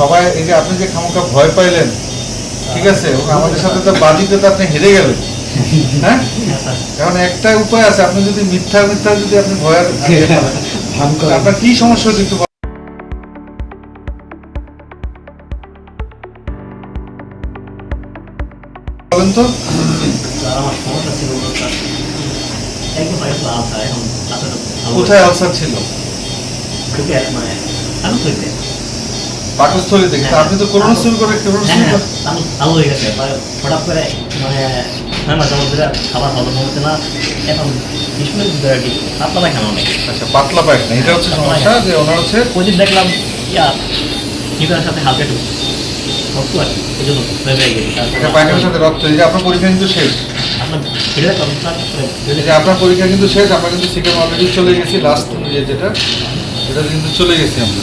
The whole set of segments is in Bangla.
সবাই এই যে আপনি যে খামোকা ভয় পাইলেন ঠিক আছে আমাদের সাথে তো বাজিতে তো আপনি হেরে গেলেন। হ্যাঁ? কারণ একটা উপায় আছে আপনি যদি মিথ্যা মিথ্যা যদি আপনি ভয়ের আপনার কি সমস্যা হচ্ছে একটু বলেন। তো। কোথায় আলসার ছিল। পাকস্থলী দেখে। তা আপনি তো করোনোস্টমি করে হ্যাঁ করোনোস্টমি হ্যাঁ আলু আলু হয়ে গেছে। হঠাৎ করে মানে হ্যাঁ মাঝে মধ্যে খাবার হজম হচ্ছে না। এখন পাতলা পায়খানা অনেক। আচ্ছা পাতলা পায়খানা। এটা হচ্ছে সমস্যা যে ওনার হচ্ছে ওই দিন দেখলাম ইয়া লিভারের সাথে হালকা একটু রক্ত আর কি এই জন্য ভেবে গেছি। এটা পায়খানার সাথে রক্ত এই যে আপনার পরীক্ষা কিন্তু শেষ। আপনার পরীক্ষা কিন্তু শেষ আমরা কিন্তু সিকেম অলরেডি চলে গেছি লাস্ট যেটা এটা কিন্তু চলে গেছি আমরা।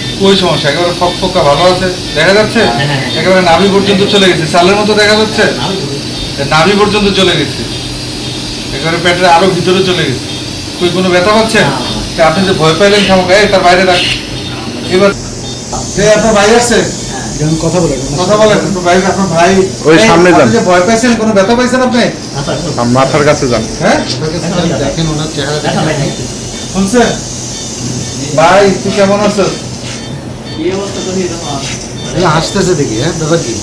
ওই সমস্যা একেবারে ফক ফকা ভালো আছে দেখা যাচ্ছে? হ্যাঁ, হ্যাঁ। একেবারে নাভি পর্যন্ত চলে গেছে। চালের মতো দেখা যাচ্ছে? নাভি পর্যন্ত। চলে গেছে। একেবারে পেটের আরও ভিতরে চলে গেছে। তুই কোনো ব্যথা পাচ্ছেন না। আপনি যে ভয় পাইলেন খামোকা এই তার বাইরে রাখ। এবার যে আপনার ভাই আসছে? কথা বলে কথা বলেন ভাই আপনার ভাই ওই সামনে যান। ভয় পাইছেন কোনো ব্যথা পাইছেন আপনি? মাথার কাছে। যান। হ্যাঁ? দেখেন ওনার চেহারা দেখা ভাই শুনছেন? ভাই তুই কেমন আছো? এই হাসতেছে দেখি হ্যাঁ? ব্যাপার কি?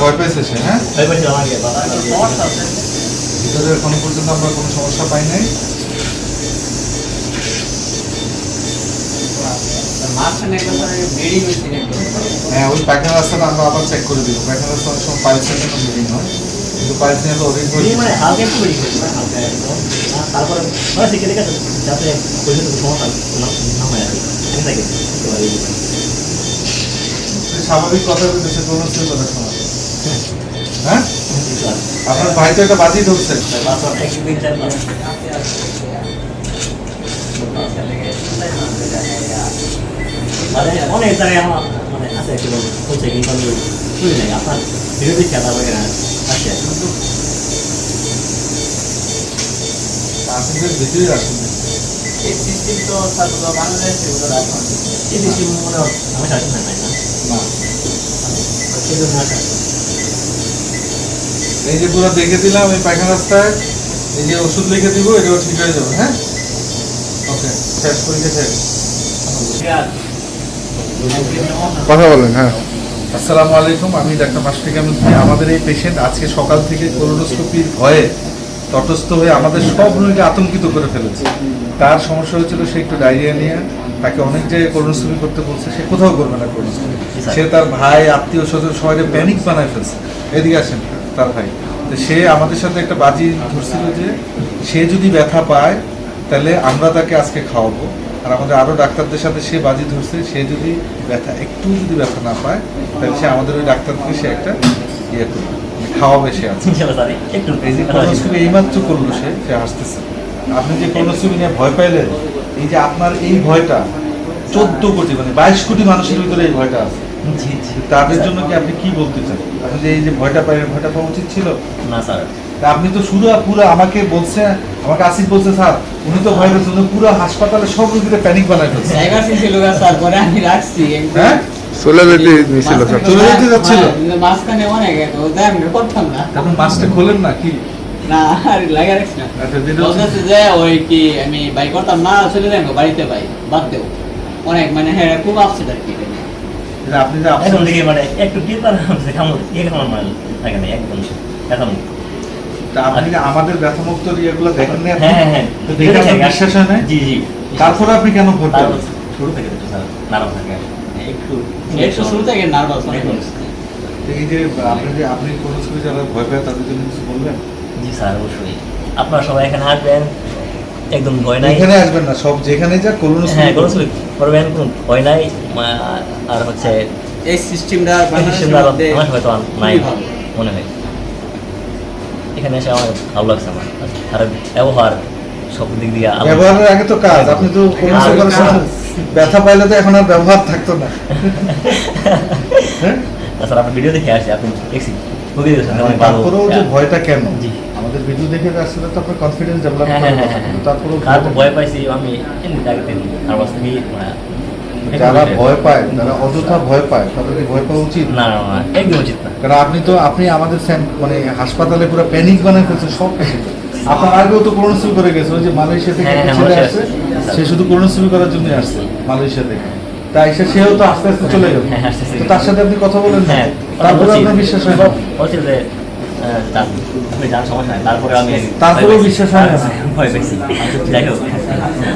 ভয় সে হ্যাঁ? ভিতরে এখনও পর্যন্ত আমরা কোনো সমস্যা পাই নাই। হ্যাঁ ওই পায়খানা রাস্তাটা আমরা আবার চেক করে দিব। পায়খানা রাস্তা অনেক সময় পাইলসের জন্য ব্লিডিং হয় কিন্তু মানে হালকা একটু বেরিয়ে গেছে হালকা তারপরে মানে শিখে দেখে যাতে পরিচিত সমস্যা না না হয় আর কি। ঠিক আছে? এবার এই স্বাভাবিক কথা দেশে কোনো কথা শোনা হ্যাঁ? আপনার ভাই তো একটা বাজি ধরছে পাঁচ। মানে অনেক জায়গায় আমার মানে আছে একটু হচ্ছে কিন্তু আমি শুনি নাই আপনার ভিতরেই আসুন এই সিস্টেম তো ছাত্র বাংলাদেশে আছে এই সিস্টেম মনে হয় আমি শাসন নাই না? না। সেই জন্য এই যে পুরো দেখে দিলাম এই পায়খানা রাস্তায় এই যে ওষুধ লিখে দিব এটাও ঠিক হয়ে যাবে হ্যাঁ? ওকে শেষ পরীক্ষা শেষ। কথা বলেন হ্যাঁ। আসসালামু আলাইকুম, আমি ডাক্তার মাসফিক আহমেদ আমাদের এই পেশেন্ট আজকে সকাল থেকে কোলোনোস্কোপির ভয়ে তটস্থ হয়ে আমাদের সব রোগীকে আতঙ্কিত করে ফেলেছে। তার সমস্যা হয়েছিল সে একটু ডায়রিয়া নিয়ে, তাকে অনেক জায়গায় কোলোনোস্কোপি করতে বলছে, সে কোথাও করবে না কোলোনোস্কোপি স্যার। সে তার ভাই, আত্মীয় স্বজন সবাইকে প্যানিক বানায় ফেলছে। এদিকে আসেন তার ভাই। তো সে আমাদের সাথে একটা বাজি ধরছিল যে, সে যদি ব্যথা পায়, তাহলে আমরা তাকে আজকে খাওয়াবো। আর আমাদের আরও ডাক্তারদের সাথে সে বাজি ধরছে সে যদি ব্যথা একটু যদি ব্যথা না পায় তাহলে সে আমাদের ওই ডাক্তারকে সে একটা ইয়ে করবে মানে খাওয়াবে সে আছে এই যে কর্ণস্কোপি এইমাত্র করল সে সে হাসতেছে। আপনি যে কর্ণস্কোপি নিয়ে ভয় পাইলেন এই যে আপনার এই ভয়টা চোদ্দ কোটি মানে বাইশ কোটি মানুষের ভিতরে এই ভয়টা আছে। জি জি। তাদের জন্য কি আপনি কি বলতে চান? আপনি যে এই যে ভয়টা পাইলেন ভয়টা পাওয়া উচিত ছিল? না স্যার। আপনি তো শুরু পুরো আমাকে বলছে আমাকে আসিফ বলছে স্যার। উনি তো ভয় পেয়েছেন পুরো হাসপাতালে সব রোগীরা প্যানিক বানায় ফেলছে। জায়গা ছিল স্যার পরে আমি রাখছি। হ্যাঁ? চলে যেতে নিছিল স্যার। চলে যেতে যাচ্ছিল? মাঝখানে অনেক ওটা আমি করতাম না। তখন খোলেন না কি? না আর লাগা রাখছি না। আচ্ছা বলতেছে যে ওই কি আমি বাই করতাম না চলে যাই বাড়িতে বাই বাদ দেও। অনেক মানে হ্যাঁ খুব আপসেট আর কি। আপনি যে এখন আপনার থেকে মানে একটু টিপার খামো খামো থাকে না একদম এখন আপনি আমাদের ব্যথামুক্ত ইয়েগুলো দেখেন না হ্যাঁ হ্যাঁ হ্যাঁ। তো দেখে বিশ্বাস হয় না জি জি। তারপরে আপনি কেন ভোট তারপর শুরু থেকে স্যার নারাম থাকে। একটু একটু শুরু থেকে নার্ভাস এই যে আপনি যে আপনি কোন ছবি যারা ভয় পায় তাদের জন্য কিছু বলবেন জি স্যার অবশ্যই। আপনারা সবাই এখানে আসবেন একদম ভয় নাই। এখানে আসবেন না সব যেখানে যা কলোনোস্কোপি হ্যাঁ সুযোগ করবেন কোনো ভয় নাই আর হচ্ছে এই সিস্টেমটা এই system টা আমার হয়তো নাই মনে হয়। এখানে এসে আমার ভালো লাগছে আমার। আর ব্যবহার সব দিক দিয়ে ব্যবহারের আগে তো কাজ আপনি তো ব্যথা পাইলে তো এখন আর ব্যবহার থাকতো না। হ্যাঁ? তাছাড়া আপনার ভিডিও দেখে আসি আপনি দেখছি। তারপরেও যে ভয়টা কেন? জি। আমাদের ভিডিও দেখে আসলে তো আপনার কনফিডেন্স ডেভেলপ হ্যাঁ করার হ্যাঁ হ্যাঁ। তারপর ভয়টা- ভয় পাইছি আমি এমনি বাস থেকে মানে, যারা ভয় পায় যারা অযথা ভয় পায় তাদের কি ভয় পাওয়া উচিত? না না না একদম উচিত না। কারণ আপনি তো আপনি আমাদের মানে হাসপাতালে পুরো প্যানিক বানায় ফেলছেন সব পেশেন্ট আপনার আগেও তো করোনোস্কোপি করে গেছে ওই যে মালয়েশিয়া থেকে হ্যাঁ, হ্যাঁ, ছেলে আসছে। সে শুধু করোনোস্কোপি করার জন্য আসছে মালয়েশিয়া থেকে। তাই সে সেও তো আস্তে আস্তে চলে গেল। হ্যাঁ, তার সাথে আপনি কথা বলেন না। হ্যাঁ তারপরে আপনার বিশ্বাস হয় তারপরে আমি তারপরেও বিশ্বাস হয় না? ভয় বেশি যাই হোক।